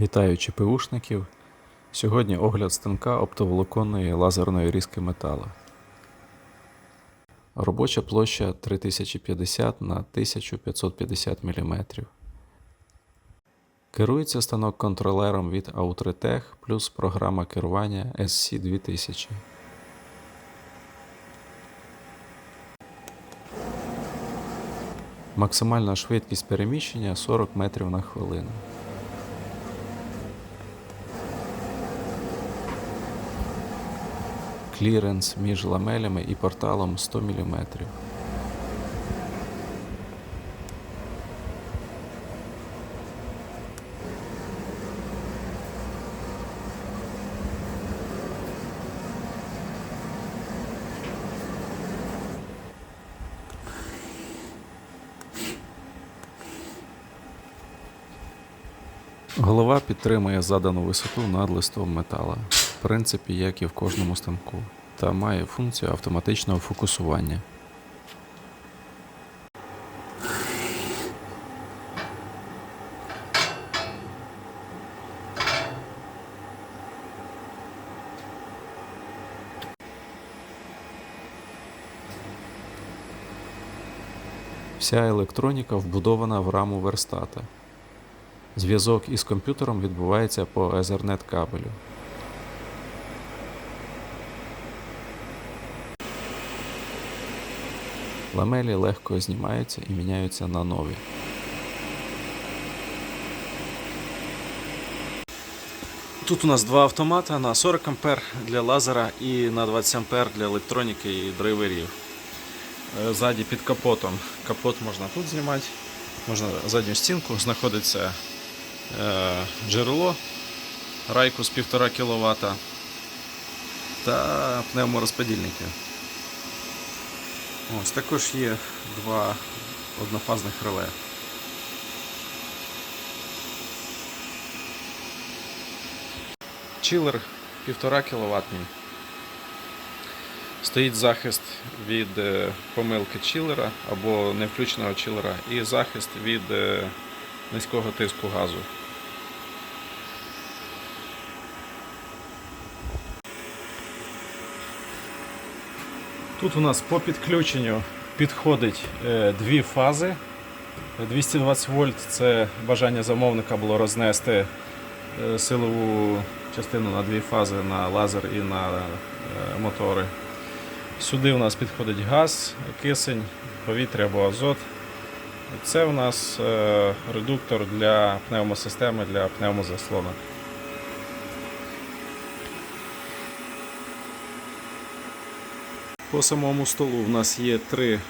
Вітаю ЧПУшників. Сьогодні огляд станка оптоволоконної лазерної різки металу. Робоча площа 3050 на 1550 мм. Керується станок контролером від Outretech плюс програма керування SC2000. Максимальна швидкість переміщення 40 метрів на хвилину. Кліренс між ламелями і порталом 100 мм. Голова підтримує задану висоту над листом метала, в принципі, як і в кожному станку, та має функцію автоматичного фокусування. Вся електроніка вбудована в раму верстата. Зв'язок із комп'ютером відбувається по Ethernet кабелю. Ламелі легко знімаються і міняються на нові. Тут у нас два автомата на 40 А для лазера і на 20 А для електроніки і драйверів. Е, Ззаді під капотом. Капот можна тут знімати, можна задню стінку, знаходиться е, джерело райку з 1,5 кВт та пневморозподільники. Ось також є два однофазних реле. Чилер 1,5 кВт. Стоїть захист від е, помилки чилера або невключеного чилера і захист від е, низького тиску газу. Тут у нас по підключенню підходить е, дві фази. 220 вольт це бажання замовника було рознести е, силову частину на дві фази на лазер і на е, мотори. Сюди у нас підходить газ, кисень, повітря або азот. Це у нас редуктор для пневмосистеми, для пневмозаслонок. По самому столу в нас є три е,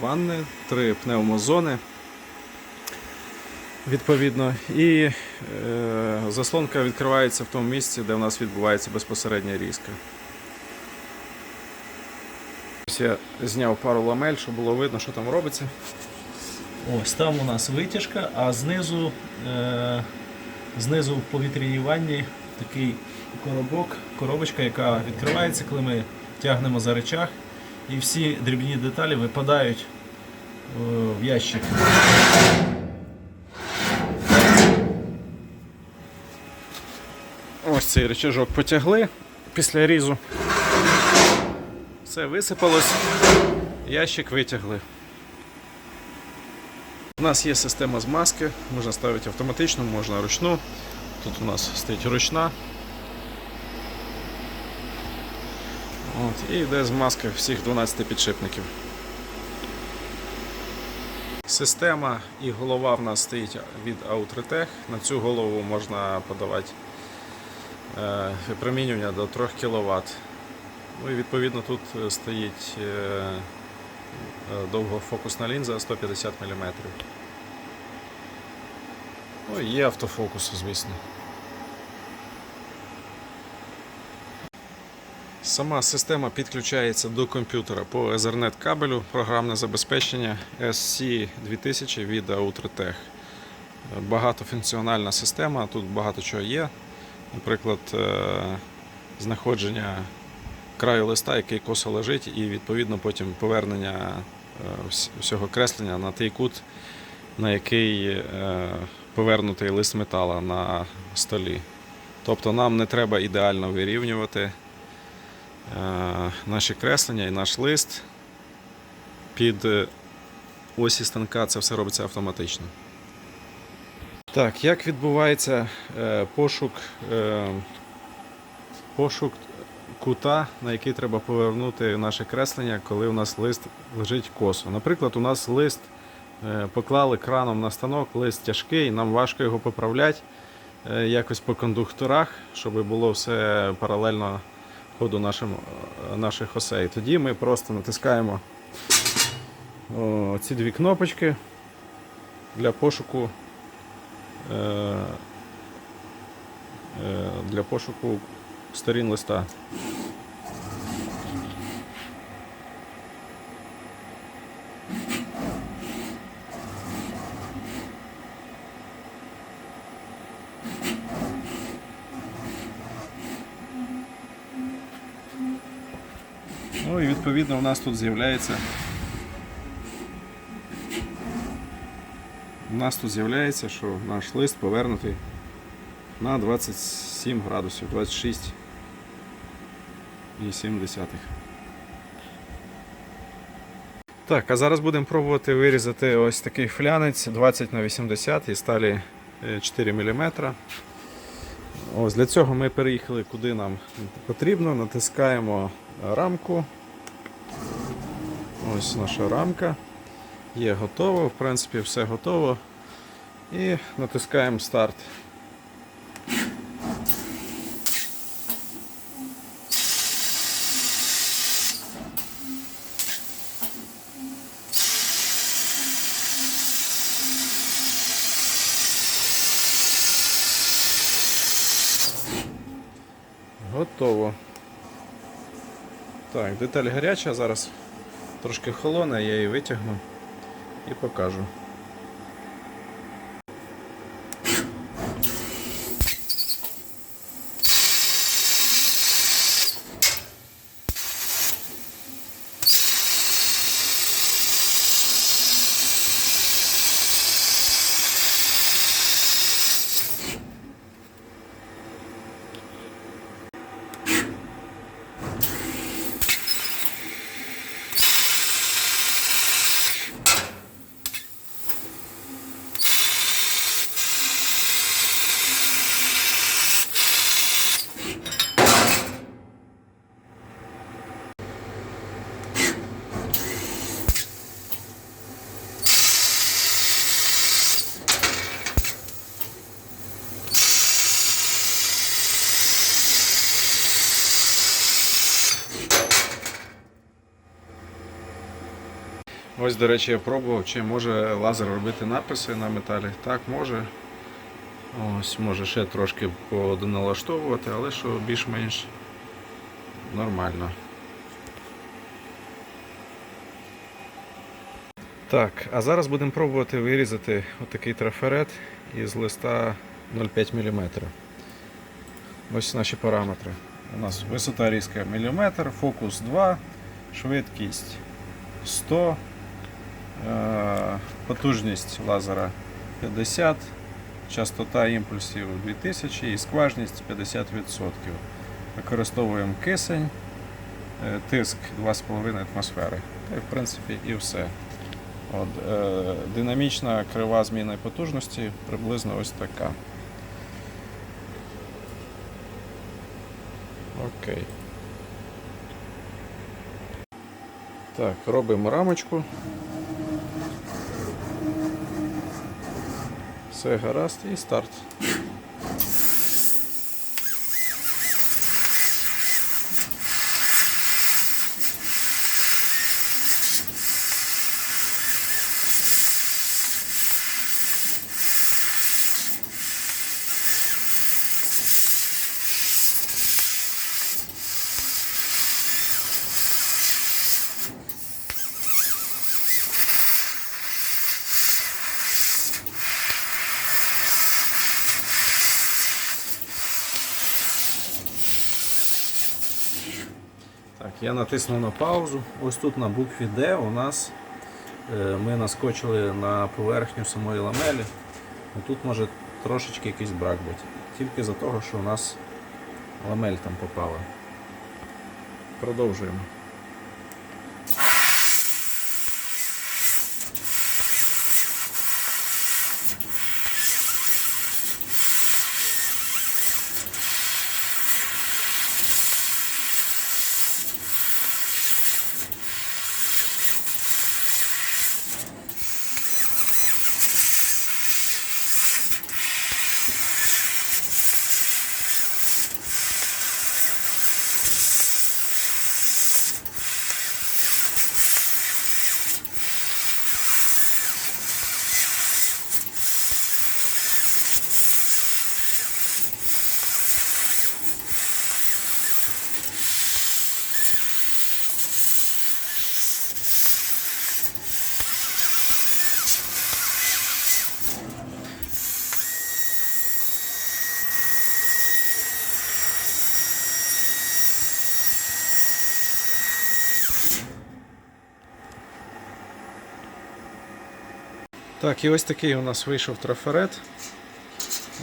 ванни, три пневмозони. Відповідно, і е, заслонка відкривається в тому місці, де в нас відбувається безпосередня різка. Я зняв пару ламель, щоб було видно, що там робиться. Ось там у нас витяжка, а знизу, е, знизу в повітряній ванні такий коробок, коробочка, яка відкривається, коли ми тягнемо за речах, і всі дрібні деталі випадають е, в ящик. Ось цей рычажок потягли після різу. Все висипалось, ящик витягли. У нас є система змазки, можна ставити автоматичну, можна ручну. Тут у нас стоїть ручна. От, і йде змазка всіх 12 підшипників. Система і голова в нас стоїть від Outretech. На цю голову можна подавати е, випромінювання до 3 кВт. Ну і відповідно тут е, стоїть е, довгофокусна лінза 150 мм. Ну і є автофокус, звісно. Сама система підключається до комп'ютера по Ethernet кабелю, програмне забезпечення SC2000 від Outretech. Багатофункціональна система, тут багато чого є. Наприклад, е, знаходження краю листа, який косо лежить, і відповідно потім повернення е, всього креслення на той кут, на який е, повернутий лист метала на столі. Тобто нам не треба ідеально вирівнювати наші креслення і наш лист під е, осі станка це все робиться автоматично. Так, як відбувається е, пошук, е, пошук кута, на який треба повернути наше креслення, коли у нас лист лежить косо. Наприклад, у нас лист е, поклали краном на станок, лист тяжкий, нам важко його поправляти е, якось по кондукторах, щоб було все паралельно ходу нашим, е, наших осей. Тоді ми просто натискаємо ці дві кнопочки для пошуку. е, е, Для пошуку сторін листа. Ну і відповідно у нас тут з'являється. У нас тут з'являється, що наш лист повернутий на 27 градусів, 26 і 7 десятих. Так, а зараз будемо пробувати вирізати ось такий флянець 20 на 80 і сталі е, 4 мм. Ось для цього ми переїхали куди нам потрібно, натискаємо рамку. Ось наша рамка. Є готово, в принципі, все готово. І натискаємо старт. Готово. Так, деталь гаряча, зараз трошки холоне, я її витягну і покажу. Ось, до речі, я пробував, чи може лазер робити написи на металі. Так, може. Ось, може ще трошки поналаштовувати, але що більш-менш нормально. Так, а зараз будемо пробувати вирізати отакий трафарет із листа 0,5 мм. Ось наші параметри. У нас висота різка міліметр, фокус 2, швидкість 100, е, потужність лазера 50, частота імпульсів 2000 і скважність 50%. Використовуємо кисень, е, тиск 2,5 атмосфери. Та в принципі і все. От, е, динамічна крива зміни потужності приблизно ось така. Окей. Так, робимо рамочку. Все гаразд і старт. Я натиснув на паузу. Ось тут на букві D у нас е, ми наскочили на поверхню самої ламелі. Тут може трошечки якийсь брак бути. Тільки за того, що у нас ламель там попала. Продовжуємо. Так, і ось такий у нас вийшов трафарет.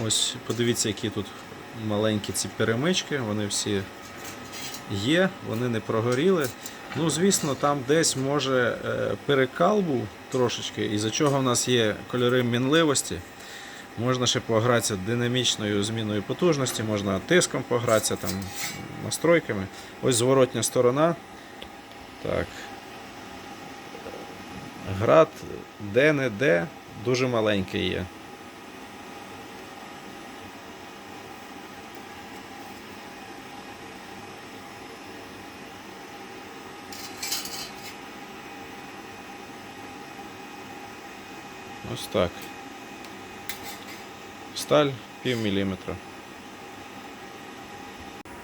Ось подивіться, які тут маленькі ці перемички, вони всі є, вони не прогоріли. Ну, звісно, там десь може е, перекал був трошечки, із-за чого в нас є кольори мінливості. Можна ще погратися динамічною зміною потужності, можна тиском погратися, там, настройками. Ось зворотня сторона. Так. Град де-не-де дуже маленький є. Ось так. Сталь пів міліметра.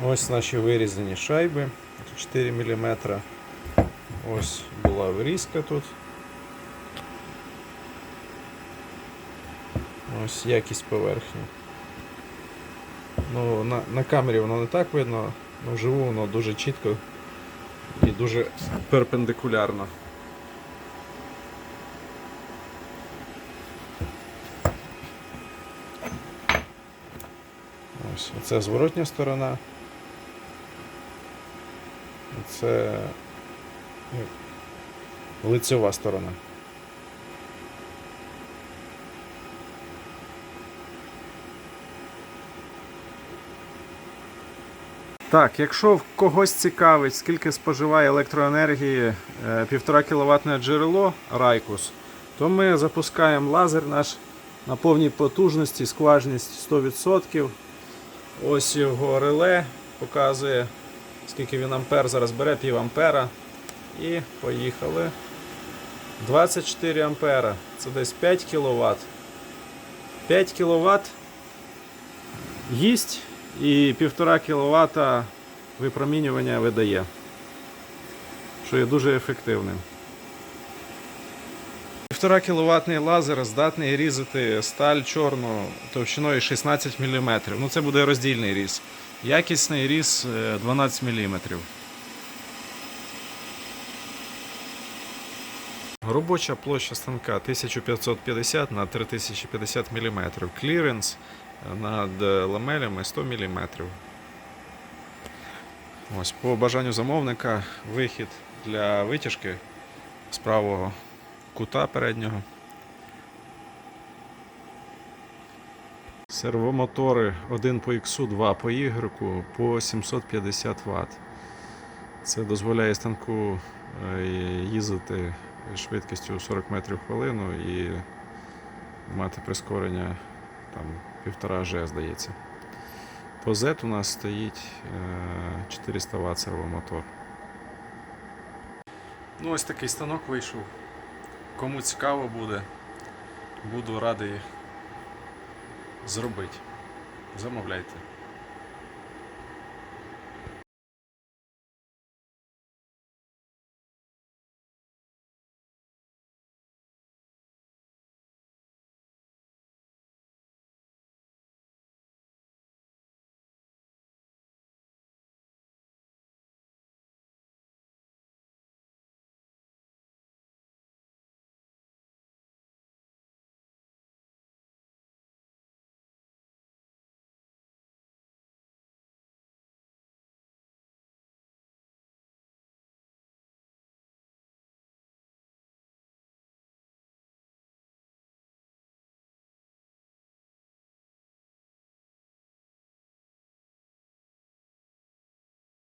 Ось наші вирізані шайби 4 мм. Ось була вирізка тут. Ось якість поверхні. Ну, на, на камері воно не так видно, але вживу воно дуже чітко і дуже перпендикулярно. Ось, це зворотня сторона. Це лицева сторона. Так, якщо в когось цікавить, скільки споживає електроенергії е, 1,5 кВт джерело Райкус, то ми запускаємо лазер наш на повній потужності, скважність 100%. Ось його реле показує, скільки він ампер зараз бере, пів ампера. І поїхали. 24 ампера. Це десь 5 кВт. 5 кВт їсть і 1,5 кВт випромінювання видає, що є дуже ефективним. 1,5 кВт лазер здатний різати сталь чорну товщиною 16 мм. Ну це буде роздільний різ. Якісний різ е, 12 мм. Робоча площа станка 1550 на 3050 мм. Кліренс над ламелями 100 мм. Ось по бажанню замовника вихід для витяжки з правого кута переднього. Сервомотори 1 по X, 2 по Y по 750 Вт. Це дозволяє станку е, їздити швидкістю 40 метрів в хвилину і мати прискорення там, 1,5 G, здається. По Z у нас стоїть е, 400 Вт сервомотор. Ну, ось такий станок вийшов. Кому цікаво буде, буду радий зробити. Замовляйте.